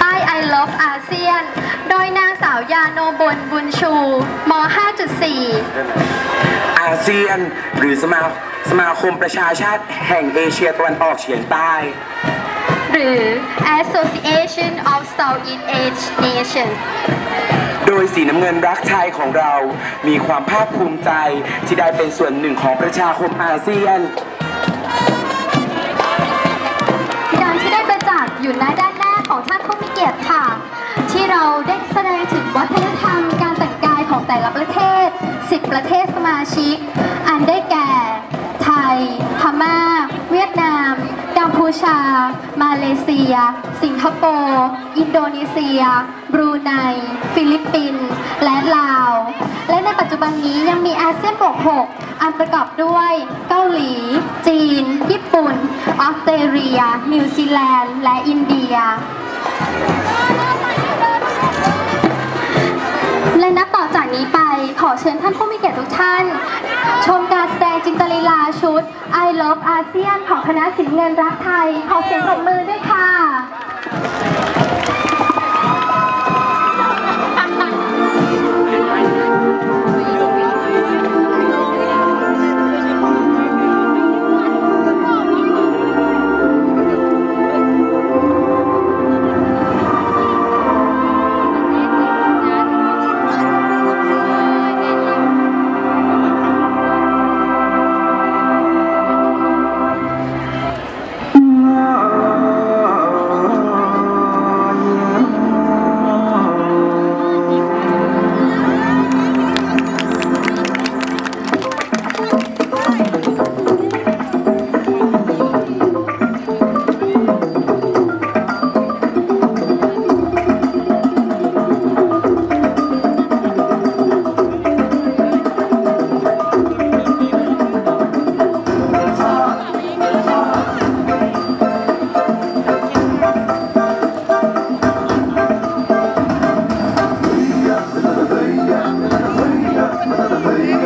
ป้าย I love อาเซียน โดยนางสาวยาโนบนบุญชูม 5.4 อาเซียนหรือสมาสมาคมประชาชาติแห่งเอเชียตะวันออกเฉียงใต้ หรือ Association of Southeast Asian Nations โดยสีน้ำเงินรักไทยของเรา มีความภาคภูมิใจที่ได้เป็นส่วนหนึ่งของประชาคมอาเซียน 10 ประเทศสมาชิก อันได้แก่ ไทย พม่า เวียดนาม กัมพูชา มาเลเซีย สิงคโปร์ อินโดนีเซีย บรูไน ฟิลิปปินส์ และลาว และในปัจจุบันนี้ยังมีอาเซียนบวก6อันประกอบด้วยเกาหลี จีน ญี่ปุ่น ออสเตรเลีย นิวซีแลนด์ และอินเดียและนับต่อจากนี้ไป ขอเชิญท่านผู้มีเกียรติทุกท่าน ชมการแสดงจินตลีลาชุด I Love ASEAN ของคณะศิลป์เงินรักไทย ขอเสียงปรบมือด้วยค่ะ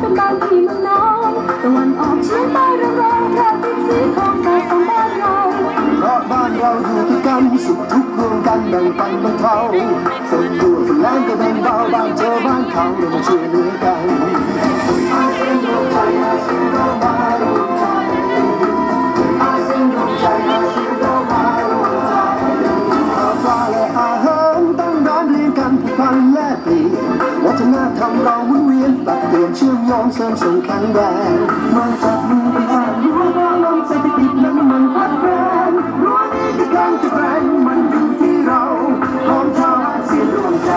เป็นบ้านพี่มืองน้องตะวันออกเฉียงใต้เราเราแค่ติดสีของสายสองบ้านเราเพราะบ้านเราอยู่ด้วยกันสุขทุกข์รวมกันแบ่งปันบรรเทาฝนดูฝนแรงก็แบ่งเบาบ้านเจอบ้านเขาเรามาช่วยเหลือกันอาเซียนรวมใจอาเซียนเรามารวมใจอาเซียนรวมใจอาเซียนเรามารวมใจข้าวปลาและอาหารตั้งร้านเรียนกันผูกพันแลกเปลี่ยนวัฒนธรรมเรา ชื่อมโยงเสริมส่งแข็งแรงมาจับมือกันว่ารั้วบ้านลมเศรษฐกิจนั้นมันพัดแรงรั้วนี้ที่กลางจะแรงมันอยู่ที่เราพร้อมชาวอาเซียนรวมใจ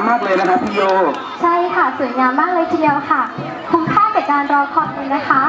ามมากเลยนะครับพี่โย ใช่ค่ะ สวยงามมากเลยทีเดียวค่ะ คุ้มค่ากับการรอคอยเลยนะคะ